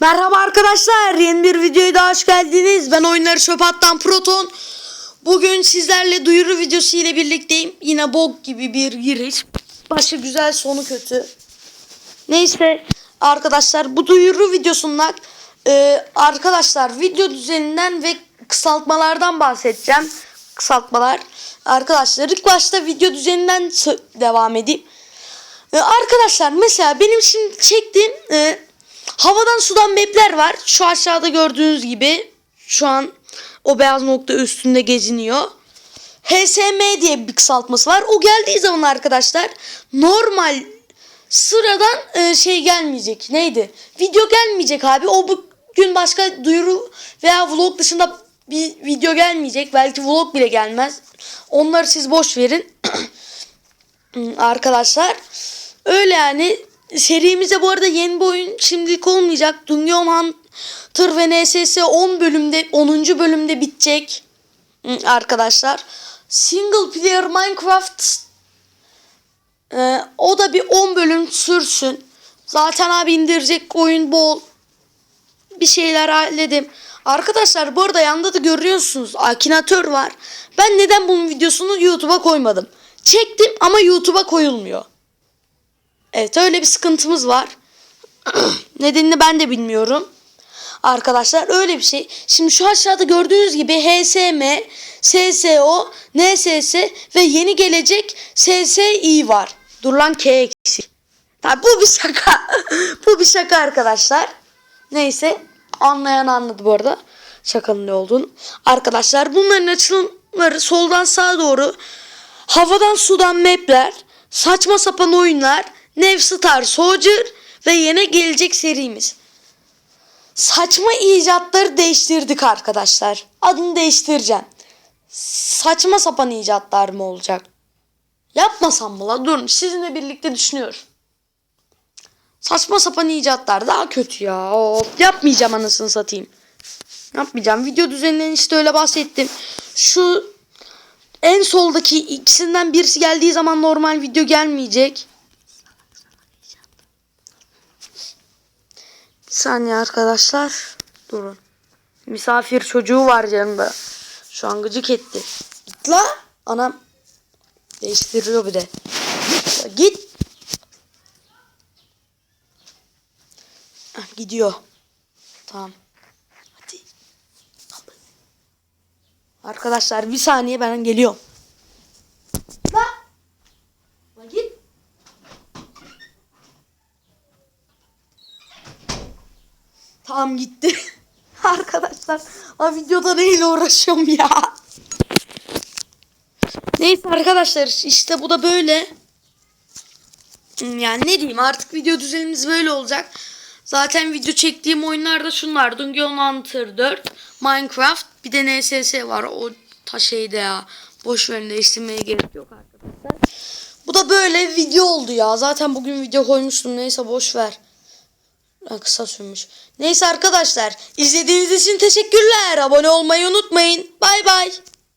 Merhaba arkadaşlar. Yeni bir videoya daha hoş geldiniz. Ben oyunları çöp attan Proton. Bugün sizlerle duyuru videosu ile birlikteyim. Yine bok gibi bir giriş. Başı güzel sonu kötü. Neyse arkadaşlar bu duyuru videosunda e, arkadaşlar video düzeninden ve kısaltmalardan bahsedeceğim. Kısaltmalar. Arkadaşlar ilk başta video düzeninden devam edeyim. E, arkadaşlar mesela benim şimdi çektiğim e, havadan sudan mapler var. Şu aşağıda gördüğünüz gibi şu an o beyaz nokta üstünde geziniyor. HSM diye bir kısaltması var. O geldiği zaman arkadaşlar normal sıradan e, şey gelmeyecek. Neydi? Video gelmeyecek abi. O bugün başka duyuru veya vlog dışında bir video gelmeyecek. Belki vlog bile gelmez. Onları siz boş verin. arkadaşlar. Öyle yani serimize bu arada yeni bir oyun şimdilik olmayacak. Dungeon Hunter ve NSS 10 bölümde 10. bölümde bitecek. Arkadaşlar. Single player Minecraft e, o da bir 10 bölüm sürsün. Zaten abi indirecek oyun bol. Bir şeyler halledim. Arkadaşlar bu arada yanında da görüyorsunuz Akinatör var. Ben neden bunun videosunu YouTube'a koymadım? Çektim ama YouTube'a koyulmuyor. Evet öyle bir sıkıntımız var. Nedenini ben de bilmiyorum. Arkadaşlar öyle bir şey. Şimdi şu aşağıda gördüğünüz gibi HSM, SSO, NSS ve yeni gelecek SSI var. Dur lan K eksik. Tabi bu bir şaka. bu bir şaka arkadaşlar. Neyse anlayan anladı bu arada. Şakanın ne olduğunu. Arkadaşlar bunların açılımları soldan sağa doğru havadan sudan mapler, saçma sapan oyunlar, Nevstar Soldier ve yeni gelecek serimiz. Saçma icatları değiştirdik arkadaşlar. Adını değiştireceğim. Saçma sapan icatlar mı olacak? Yapmasam mı la? Durun sizinle birlikte düşünüyorum. Saçma sapan icatlar daha kötü ya. Of, yapmayacağım anasını satayım. Yapmayacağım. Video düzeninden işte öyle bahsettim. Şu en soldaki ikisinden birisi geldiği zaman normal video gelmeyecek. Saniye arkadaşlar. Durun. Misafir çocuğu var yanında. Şu an gıcık etti. Git la. Anam. Değiştiriyor bir de. Git. Hah, gidiyor. Tamam. Hadi. Arkadaşlar bir saniye ben geliyorum. La. La git. Tamam gitti. Arkadaşlar la videoda neyle uğraşıyorum ya. Neyse arkadaşlar işte bu da böyle. Hmm, Yani ne diyeyim artık video düzenimiz böyle olacak. Zaten video çektiğim oyunlar da şunlar. Dungeon Hunter 4, Minecraft, bir de NSS var. O ta şeyde ya. Boş verin değiştirmeye gerek yok arkadaşlar. Bu da böyle video oldu ya. Zaten bugün video koymuştum. Neyse boş ver. Kısa sürmüş. Neyse arkadaşlar izlediğiniz için teşekkürler. Abone olmayı unutmayın. Bay bay.